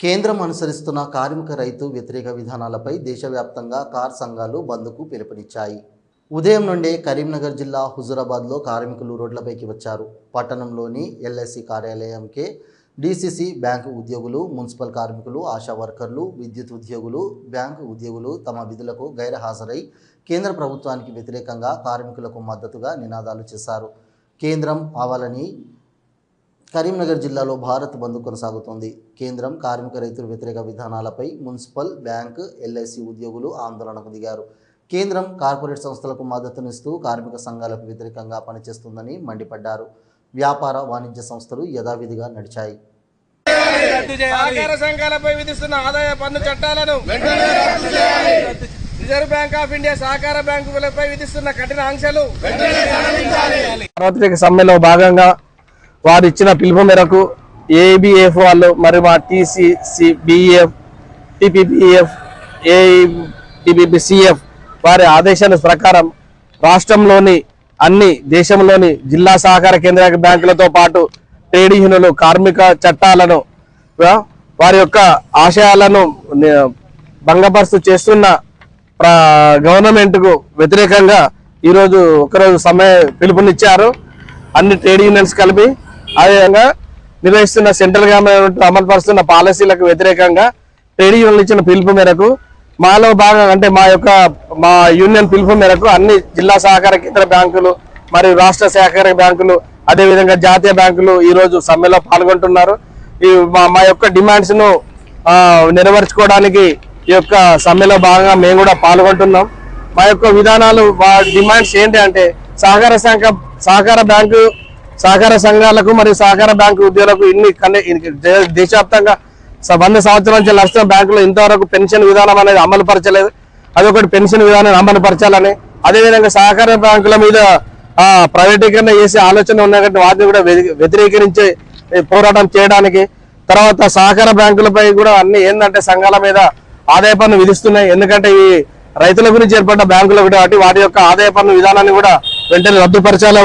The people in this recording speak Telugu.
కేంద్రం అనుసరిస్తున్న కార్మిక రైతు వ్యతిరేక విధానాలపై దేశవ్యాప్తంగా కార్ సంఘాలు బంద్కు పిలుపునిచ్చాయి. ఉదయం నుండే కరీంనగర్ జిల్లా హుజురాబాద్లో కార్మికులు రోడ్లపైకి వచ్చారు. పట్టణంలోని ఎల్ఐసి కార్యాలయంకే డిసిసి బ్యాంకు ఉద్యోగులు మున్సిపల్ కార్మికులు ఆశా వర్కర్లు విద్యుత్ ఉద్యోగులు బ్యాంకు ఉద్యోగులు తమ విధులకు గైరహాజరై కేంద్ర ప్రభుత్వానికి వ్యతిరేకంగా కార్మికులకు మద్దతుగా నినాదాలు చేశారు. కేంద్రం ఆవాలని కరీంనగర్ జిల్లాలో భారత్ బంద్ కొనసాగుతోంది. కేంద్రం కార్మిక రైతుల వ్యతిరేక విధానాలపై మున్సిపల్ బ్యాంక్ ఎల్ఐసి ఉద్యోగులు ఆందోళనకు దిగారు. కేంద్రం కార్పొరేట్ సంస్థలకు మద్దతునిస్తూ కార్మిక సంఘాలకు వ్యతిరేకంగా పనిచేస్తుందని మండిపడ్డారు. వ్యాపార వాణిజ్య సంస్థలు యథావిధిగా నడిచాయి. సహకార సంఘాలపై విధిస్తున్న ఆదాయ పన్ను చట్టాలను రిజర్వ్ బ్యాంక్ ఆఫ్ ఇండియా సహకార బ్యాంకులపై విధిస్తున్న కఠిన ఆంక్షలు సార్వత్రిక సమ్మెలో భాగంగా వారు ఇచ్చిన పిలుపు మేరకు ఏబిఎఫ్ వాళ్ళు మరి మా టీసీసీ బిఎఫ్ టిపిపిఎఫ్ ఏబిపిసిఎఫ్ వారి ఆదేశాల ప్రకారం రాష్ట్రంలోని అన్ని దేశంలోని జిల్లా సహకార కేంద్ర బ్యాంకులతో పాటు ట్రేడ్ యూనియన్లు కార్మిక చట్టాలను వారి యొక్క ఆశయాలను భంగపరుస్తూ చేస్తున్న గవర్నమెంట్కు వ్యతిరేకంగా ఈరోజు ఒకరోజు సమయ పిలుపునిచ్చారు. అన్ని ట్రేడ్ యూనియన్స్ కలిపి అదేవిధంగా నిర్వహిస్తున్న సెంట్రల్ గవర్నమెంట్ అమలు పరుస్తున్న పాలసీలకు వ్యతిరేకంగా ట్రేడ్ యూనియన్లు ఇచ్చిన పిలుపు మేరకు మాలో భాగంగా అంటే మా యొక్క మా యూనియన్ పిలుపు మేరకు అన్ని జిల్లా సహకార కేంద్ర బ్యాంకులు మరియు రాష్ట్ర సహకార బ్యాంకులు అదేవిధంగా జాతీయ బ్యాంకులు ఈరోజు సమ్మెలో పాల్గొంటున్నారు. ఈ మా మా యొక్క డిమాండ్స్ను నెరవేర్చుకోవడానికి ఈ యొక్క సమ్మెలో భాగంగా మేము కూడా పాల్గొంటున్నాం. మా యొక్క విధానాలు మా డిమాండ్స్ ఏంటి అంటే సహకార శాఖ సహకార బ్యాంకు సహకార సంఘాలకు మరియు సహకార బ్యాంకు ఉద్యోగులకు ఇన్ని దేశవ్యాప్తంగా వంద సంవత్సరాల నుంచి నడుస్తున్న బ్యాంకులో ఇంతవరకు పెన్షన్ విధానం అనేది అమలు పరచలేదు అదొకటి పెన్షన్ విధానం అమలు పరచాలని అదేవిధంగా సహకార బ్యాంకుల మీద ఆ, ప్రైవేటీకరణ చేసే ఆలోచన ఉన్నటువంటి వాటిని కూడా వ్యతిరేకరించే పోరాటం చేయడానికి. తర్వాత సహకార బ్యాంకులపై కూడా అన్ని ఏంటంటే సంఘాల మీద ఆదాయ పన్ను విధిస్తున్నాయి. ఎందుకంటే ఈ రైతుల గురించి ఏర్పడ్డ బ్యాంకులు కూడా కాబట్టి వాటి యొక్క ఆదాయ పన్ను విధానాన్ని కూడా వెంటనే రద్దుపరచాలి.